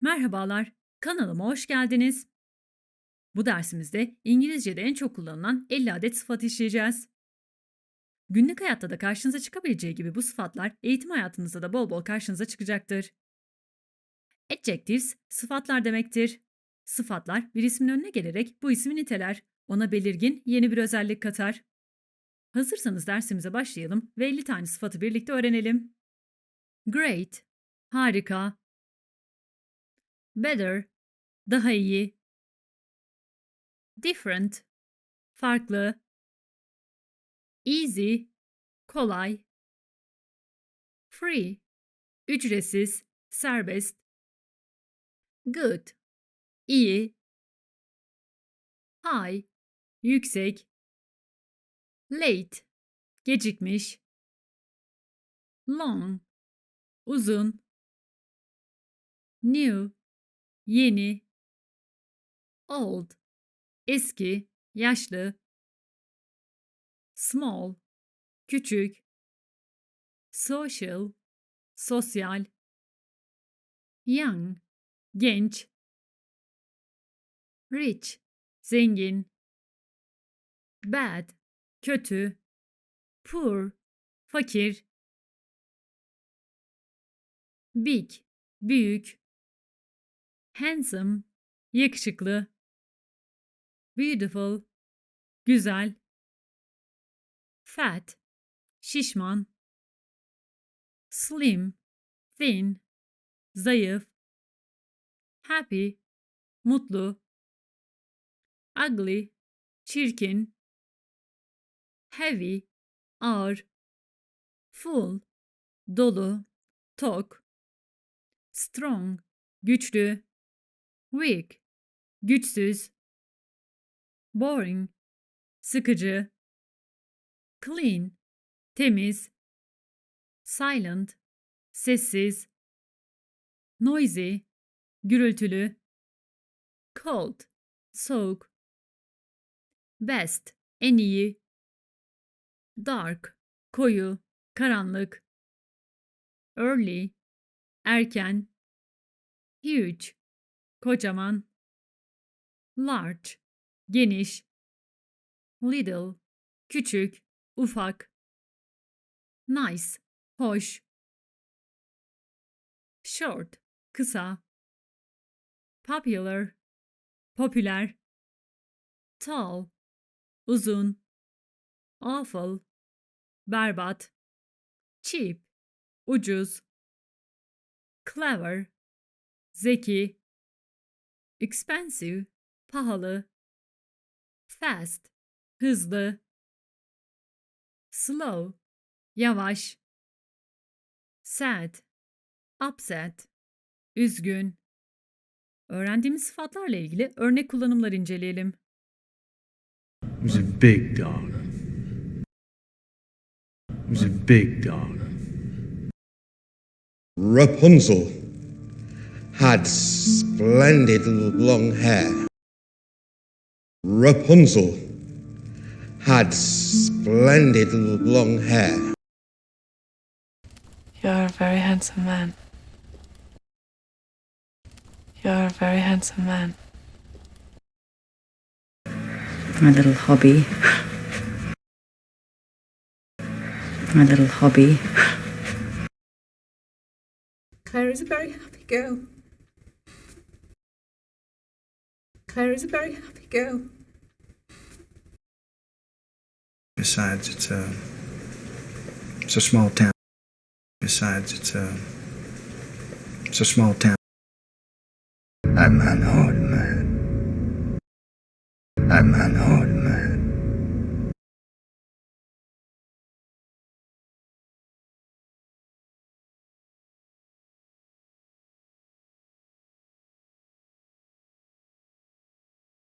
Merhabalar, kanalıma hoş geldiniz. Bu dersimizde İngilizce'de en çok kullanılan 50 adet sıfat işleyeceğiz. Günlük hayatta da karşınıza çıkabileceği gibi bu sıfatlar eğitim hayatınızda da bol bol karşınıza çıkacaktır. Adjectives, sıfatlar demektir. Sıfatlar bir ismin önüne gelerek bu ismi niteler, ona belirgin yeni bir özellik katar. Hazırsanız dersimize başlayalım ve 50 tane sıfatı birlikte öğrenelim. Great, harika, better, daha iyi. Different, farklı. Easy, kolay. Free, ücretsiz, serbest. Good, iyi. High, yüksek. Late, gecikmiş. Long, uzun. New, yeni. Old, eski, yaşlı. Small, küçük. Social, sosyal. Young, genç. Rich, zengin. Bad, kötü. Poor, fakir. Big, büyük. Handsome, yakışıklı. Beautiful, güzel. Fat, şişman. Slim, thin, zayıf. Happy, mutlu. Ugly, çirkin. Heavy, ağır. Full, dolu, tok. Strong, güçlü. Weak, güçsüz. Boring, sıkıcı. Clean, temiz. Silent, sessiz. Noisy, gürültülü. Cold, soğuk. Best, en iyi. Dark, koyu, karanlık. Early, erken. Huge, kocaman. Large, geniş. Little, küçük, ufak. Nice, hoş. Short, kısa. Popular, popüler. Tall, uzun. Awful, berbat. Cheap, ucuz. Clever, zeki. Expensive, pahalı. Fast, hızlı. Slow, yavaş. Sad, upset, üzgün. Öğrendiğimiz sıfatlarla ilgili örnek kullanımlar inceleyelim. It was a big dog. It was a big dog. Rapunzel had splendid long hair. Rapunzel had splendid long hair. You're a very handsome man. You're a very handsome man. my little hobby. My little hobby. Claire is a very happy girl. Claire is a very happy girl. Besides, it's a it's a small town. Besides, it's a it's a small town. I'm an old man. I'm an old